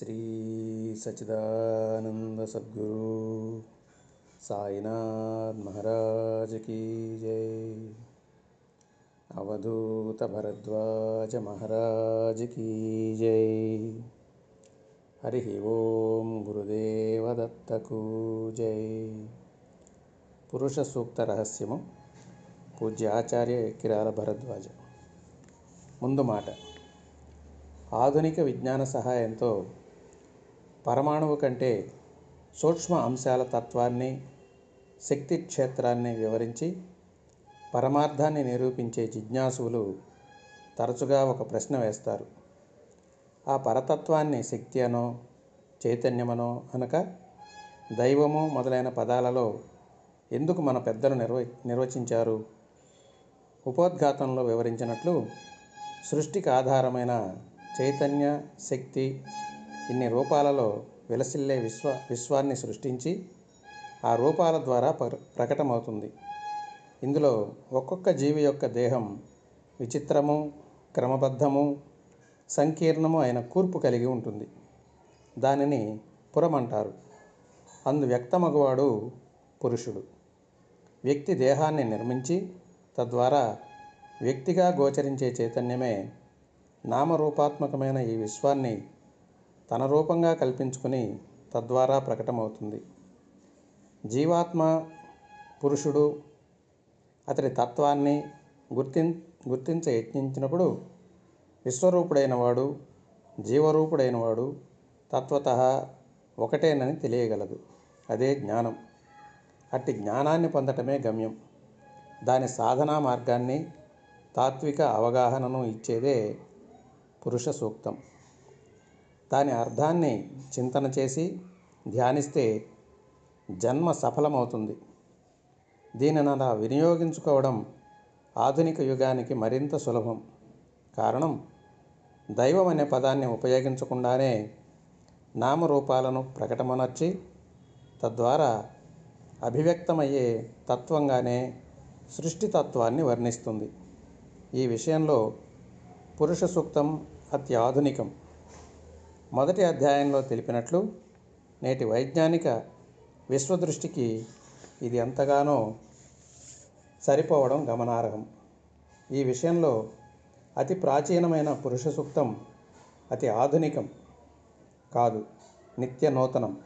శ్రీ సచిదానంద సద్గురు సాయినాథ్ మహారాజ్ కీ జై. అవధూత భరద్వాజ మహారాజ్ కీ జై. హరి ఓం గురుదేవదత్తకు జై. పురుష సూక్త రహస్యము పూజ్య ఆచార్య కిరాల భరద్వాజ. ముందు మాట. ఆధునిక విజ్ఞాన సహాయంతో పరమాణువు కంటే సూక్ష్మ అంశాల తత్వాన్ని శక్తి క్షేత్రాన్ని వివరించి పరమార్థాన్ని నిరూపించే జిజ్ఞాసువులు తరచుగా ఒక ప్రశ్న వేస్తారు. ఆ పరతత్వాన్ని శక్తి అనో చైతన్యమనో అనక దైవము మొదలైన పదాలలో ఎందుకు మన పెద్దలు నిర్వ నిర్వచించారు? ఉపోద్ఘాతంలో వివరించినట్లు సృష్టికి ఆధారమైన చైతన్య శక్తి ఇన్ని రూపాలలో విలసిల్లే విశ్వ విశ్వాన్ని సృష్టించి ఆ రూపాల ద్వారా ప్ర ప్రకటమవుతుంది. ఇందులో ఒక్కొక్క జీవి యొక్క దేహం విచిత్రము క్రమబద్ధము సంకీర్ణము అయిన కూర్పు కలిగి ఉంటుంది. దానిని పురమంటారు. అందు వ్యక్తమగువాడు పురుషుడు. వ్యక్తి దేహాన్ని నిర్మించి తద్వారా వ్యక్తిగా గోచరించే చైతన్యమే నామరూపాత్మకమైన ఈ విశ్వాన్ని తన రూపంగా కల్పించుకుని తద్వారా ప్రకటమవుతుంది. జీవాత్మ పురుషుడు అతడి తత్వాన్ని గుర్తిం గుర్తించ యత్నించినప్పుడు విశ్వరూపుడైన వాడు జీవరూపుడైన వాడు తత్వత ఒకటేనని తెలియగలదు. అదే జ్ఞానం. అట్టి జ్ఞానాన్ని పొందటమే గమ్యం. దాని సాధనా మార్గాన్ని తాత్విక అవగాహనను ఇచ్చేదే పురుష సూక్తం. దాని అర్థాన్ని చింతన చేసి ధ్యానిస్తే జన్మ సఫలమవుతుంది. దీనిని అలా వినియోగించుకోవడం ఆధునిక యుగానికి మరింత సులభం. కారణం దైవం అనే పదాన్ని ఉపయోగించకుండానే నామరూపాలను ప్రకటమనర్చి తద్వారా అభివ్యక్తమయ్యే తత్వంగానే సృష్టితత్వాన్ని వర్ణిస్తుంది. ఈ విషయంలో పురుష సూక్తం అత్యాధునికం. మొదటి అధ్యాయంలో తెలిపినట్లు నేటి వైజ్ఞానిక విశ్వదృష్టికి ఇది ఎంతగానో సరిపోవడం గమనార్హం. ఈ విషయంలో అతి ప్రాచీనమైన పురుష సూక్తం అతి ఆధునికం కాదు. నిత్య నూతనం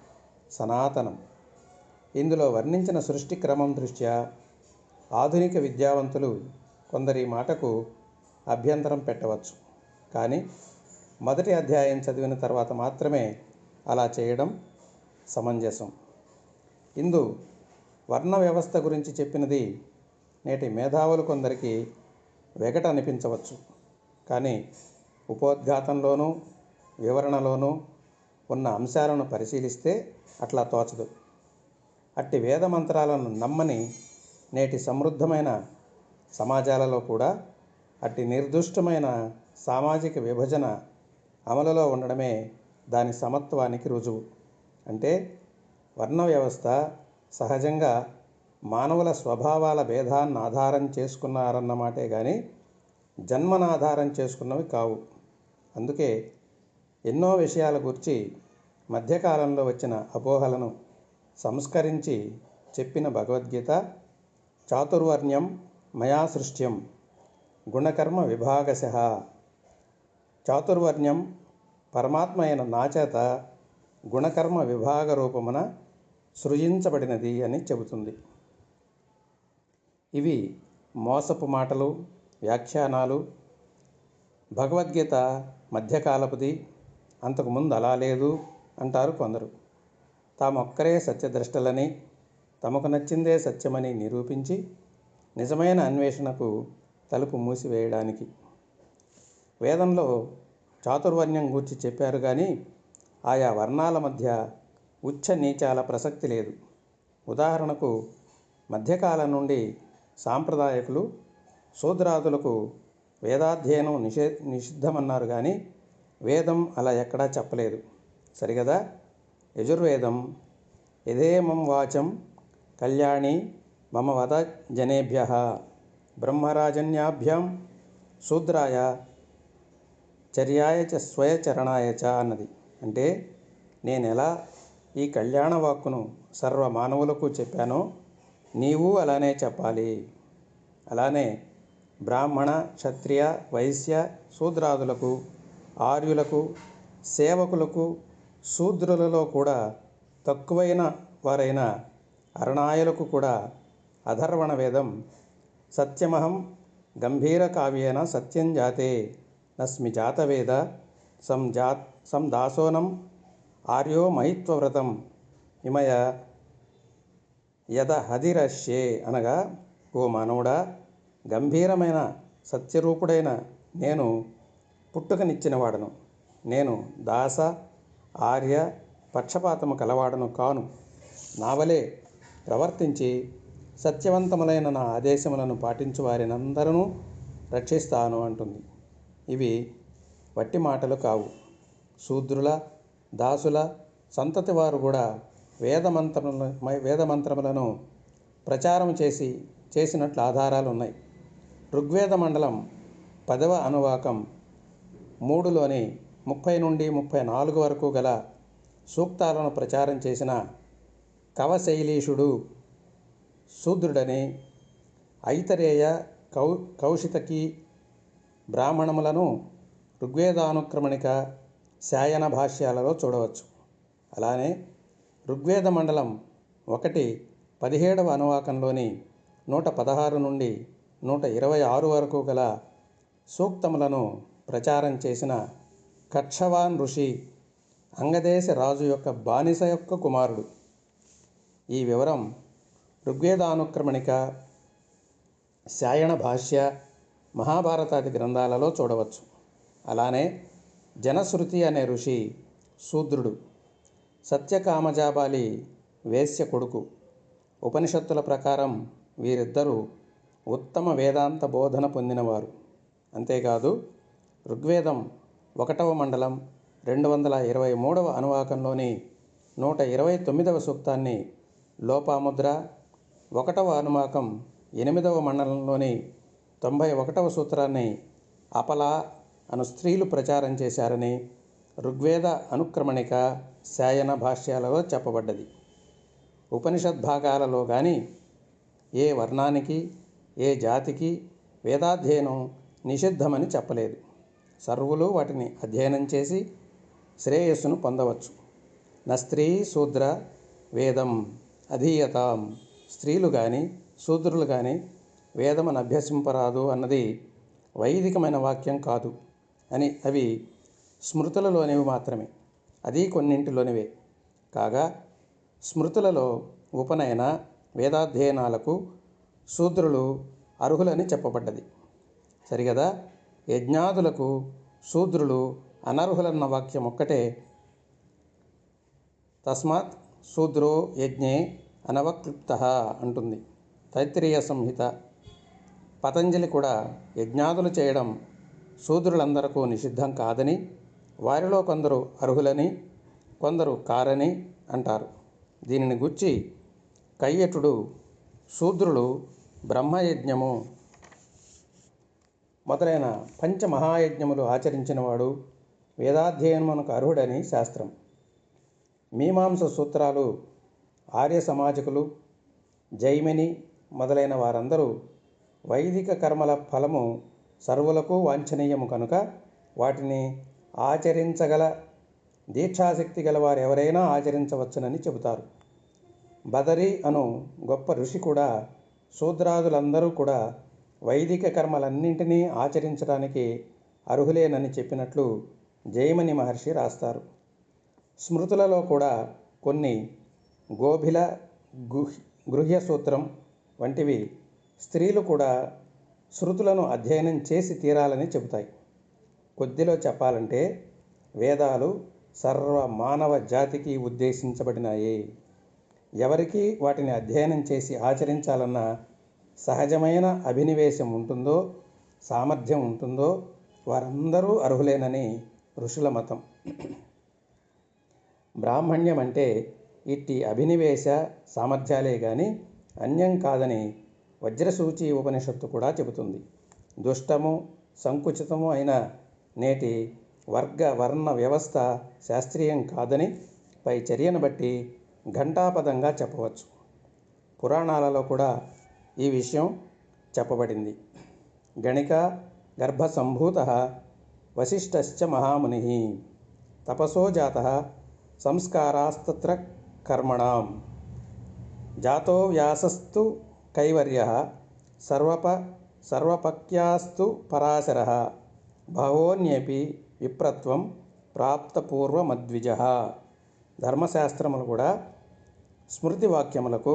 సనాతనం. ఇందులో వర్ణించిన సృష్టి క్రమం దృష్ట్యా ఆధునిక విద్యావంతులు కొందరి మాటకు అభ్యంతరం పెట్టవచ్చు. కానీ మొదటి అధ్యాయం చదివిన తర్వాత మాత్రమే అలా చేయడం సమంజసం. ఇందు వర్ణ వ్యవస్థ గురించి చెప్పినది నేటి మేధావులు కొందరికి వెగట అనిపించవచ్చు. కానీ ఉపోద్ఘాతంలోనూ వివరణలోనూ ఉన్న అంశాలను పరిశీలిస్తే అట్లా తోచదు. అట్టి వేద మంత్రాలను నమ్మని నేటి సమృద్ధమైన సమాజాలలో కూడా అట్టి నిర్దుష్టమైన సామాజిక విభజన అమలులో ఉండడమే దాని సమత్వానికి రుజువు. అంటే వర్ణ వ్యవస్థ సహజంగా మానవుల స్వభావాల భేదాన్ని ఆధారం చేసుకున్నారన్నమాటే కానీ జన్మను ఆధారం చేసుకున్నవి కావు. అందుకే ఎన్నో విషయాల గురించి మధ్యకాలంలో వచ్చిన అపోహలను సంస్కరించి చెప్పిన భగవద్గీత చాతుర్వర్ణ్యం మయా సృష్ట్యం గుణకర్మ విభాగశ. చాతుర్వర్ణ్యం పరమాత్మ అయిన నాచేత గుణకర్మ విభాగ రూపమున సృజించబడినది అని చెబుతుంది. ఇవి మోసపు మాటలు వ్యాఖ్యానాలు భగవద్గీత మధ్యకాలపుది అంతకుముందు అలా లేదు అంటారు కొందరు. తామొక్కరే సత్యద్రష్టలని తమకు నచ్చిందే సత్యమని నిరూపించి నిజమైన అన్వేషణకు తలుపు మూసివేయడానికి వేదంలో చాతుర్వర్ణ్యం గూర్చి చెప్పారు కానీ ఆయా వర్ణాల మధ్య ఉచ్చ నీచాల ప్రసక్తి లేదు. ఉదాహరణకు మధ్యకాలం నుండి సాంప్రదాయకులు శూద్రాదులకు వేదాధ్యయనం నిషే నిషిద్ధమన్నారు కానీ వేదం అలా ఎక్కడా చెప్పలేదు. సరిగదా? యజుర్వేదం యథేమం వాచం కళ్యాణి మమ వద జనేభ్య బ్రహ్మరాజన్యాభ్యాం శూద్రాయ చర్యాయ చ స్వయచరణాయ చ అన్నది. అంటే నేను ఎలా ఈ కళ్యాణ వాక్కును సర్వ మానవులకు చెప్పానో నీవు అలానే చెప్పాలి. అలానే బ్రాహ్మణ క్షత్రియ వైశ్య శూద్రాదులకు ఆర్యులకు సేవకులకు శూద్రులలో కూడా తక్కువైన వారైన అరణాయులకు కూడా అధర్వణ వేదం సత్యమహం గంభీర కావ్యేన సత్యం జాతే. నస్మి జాతవేద సం జా సం దాసోనం ఆర్యో మహిత్వవ్రతం ఇమయ యద హదిరశ్యే అనగా ఓ మానవుడా గంభీరమైన సత్యరూపుడైన నేను పుట్టుకనిచ్చినవాడను. నేను దాస ఆర్య పక్షపాతము కలవాడను కాను. నావలే ప్రవర్తించి సత్యవంతములైన నా ఆదేశములను పాటించు వారినందరూ రక్షిస్తాను అంటుంది. ఇవి వట్టి మాటలు కావు. శూద్రుల దాసుల సంతతి వారు కూడా వేదమంత్రముల వేదమంత్రములను ప్రచారం చేసి చేసినట్లు ఆధారాలు ఉన్నాయి ఋగ్వేద మండలం పదవ అనువాకం మూడులోని ముప్పై నుండి ముప్పై నాలుగు వరకు గల సూక్తాలను ప్రచారం చేసిన కవశైలీషుడు శూద్రుడని ఐతరేయ కౌ కౌశితకి బ్రాహ్మణములను ఋగ్వేదానుక్రమణిక శాయన భాష్యాలలో చూడవచ్చు. అలానే ఋగ్వేద మండలం ఒకటి పదిహేడవ అనువాకంలోని నూట పదహారు నుండి నూట ఇరవై ఆరు వరకు గల సూక్తములను ప్రచారం చేసిన కక్షవాన్ ఋషి అంగదేశ రాజు యొక్క బానిస యొక్క కుమారుడు. ఈ వివరం ఋగ్వేదానుక్రమణిక శాయణ భాష్య మహాభారతాది గ్రంథాలలో చూడవచ్చు. అలానే జనశ్రుతి అనే ఋషి శూద్రుడు సత్యకామజాబాలి వేశ్య కొడుకు ఉపనిషత్తుల ప్రకారం వీరిద్దరూ ఉత్తమ వేదాంత బోధన పొందినవారు. అంతేకాదు ఋగ్వేదం ఒకటవ మండలం రెండు వందల ఇరవై మూడవ అనువాకంలోని నూట ఇరవై తొమ్మిదవ సూక్తాన్ని లోపాముద్ర ఒకటవ అనువాకం ఎనిమిదవ మండలంలోని తొంభై ఒకటవ సూత్రాన్ని అపలా అను స్త్రీలు ప్రచారం చేశారని ఋగ్వేద అనుక్రమణిక శాయన భాష్యాలలో చెప్పబడ్డది. ఉపనిషద్ భాగాలలో కానీ ఏ వర్ణానికి ఏ జాతికి వేదాధ్యయనం నిషిద్ధమని చెప్పలేదు. సర్వులు వాటిని అధ్యయనం చేసి శ్రేయస్సును పొందవచ్చు. నా స్త్రీ శూద్ర వేదం అధీయతాం. స్త్రీలు కానీ శూద్రులు కానీ వేదమును అభ్యసింపరాదు అన్నది వైదికమైన వాక్యం కాదు అని అవి స్మృతులలోనివి మాత్రమే. అది కొన్నింటిలోనివే. కాగా స్మృతులలో ఉపనయన వేదాధ్యయనాలకు శూద్రులు అర్హులని చెప్పబడ్డది. సరిగదా? యజ్ఞాదులకు శూద్రులు అనర్హులన్న వాక్యం ఒక్కటే. తస్మాత్ శూద్రో యజ్ఞే అనవక్లుప్త అంటుంది. తైత్రీయ సంహిత పతంజలి కూడా యజ్ఞాదులు చేయడం శూద్రులందరకు నిషిద్ధం కాదని వారిలో కొందరు అర్హులని కొందరు కారని అంటారు. దీనిని గుచ్చి కయ్యటుడు శూద్రులు బ్రహ్మయజ్ఞము మొదలైన పంచమహాయజ్ఞములు ఆచరించినవాడు వేదాధ్యయనమునకు అర్హుడని శాస్త్రం. మీమాంస సూత్రాలు ఆర్య సమాజకులు జైమిని మొదలైన వారందరూ వైదిక కర్మల ఫలము సర్వులకు వాంఛనీయము కనుక వాటిని ఆచరించగల దీక్షాశక్తి గల వారు ఎవరైనా ఆచరించవచ్చునని చెబుతారు. బదరి అను గొప్ప ఋషి కూడా శూద్రాదులందరూ కూడా వైదిక కర్మలన్నింటినీ ఆచరించడానికి అర్హులేనని చెప్పినట్లు జయమని మహర్షి రాస్తారు. స్మృతులలో కూడా కొన్ని గోభిల గుహ్ గృహ్య సూత్రం వంటివి స్త్రీలు కూడా శృతులను అధ్యయనం చేసి తీరాలని చెబుతాయి. కొద్దిలో చెప్పాలంటే వేదాలు సర్వ మానవ జాతికి ఉద్దేశించబడినాయి. ఎవరికి వాటిని అధ్యయనం చేసి ఆచరించాలన్న సహజమైన అభినివేశం ఉంటుందో సామర్థ్యం ఉంటుందో వారందరూ అర్హులేనని ఋషుల మతం. బ్రాహ్మణ్యం అంటే ఇట్టి అభినివేశ సామర్థ్యాలే కానీ అన్యం కాదని వజ్రసూచి ఉపనిషత్తు కూడా చెబుతుంది. దుష్టము సంకుచితము అయిన నేటి వర్గ వర్ణ వ్యవస్థ శాస్త్రీయం కాదని పై చర్యను బట్టి ఘంటాపదంగా చెప్పవచ్చు. పురాణాలలో కూడా ఈ విషయం చెప్పబడింది. గణిక గర్భసంభూత వశిష్ఠశ్చ మహాముని తపసోజాత సంస్కారాస్తత్ర కర్మణాం జాతో వ్యాసస్తు కైవర్య సర్వప సర్వపక్యాస్తు పరాశర బహవోన్యేపి విప్రత్వం ప్రాప్తపూర్వమద్విజ ధర్మశాస్త్రములు కూడా స్మృతి వాక్యములకు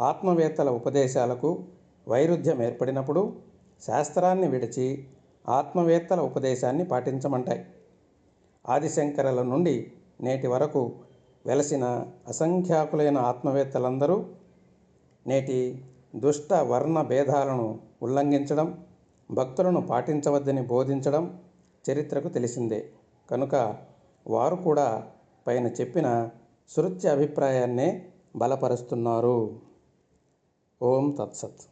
ఆత్మవేత్తల ఉపదేశాలకు వైరుధ్యం ఏర్పడినప్పుడు శాస్త్రాన్ని విడిచి ఆత్మవేత్తల ఉపదేశాన్ని పాటించమంటాయి. ఆదిశంకరల నుండి నేటి వరకు వెలసిన అసంఖ్యాకులైన ఆత్మవేత్తలందరూ నేటి దుష్ట వర్ణ భేదాలను ఉల్లంఘించడం భక్తులను పాటించవద్దని బోధించడం చరిత్రకు తెలిసిందే. కనుక వారు కూడా పైన చెప్పిన శృత్య అభిప్రాయాన్నే బలపరుస్తున్నారు. ఓం తత్సత్.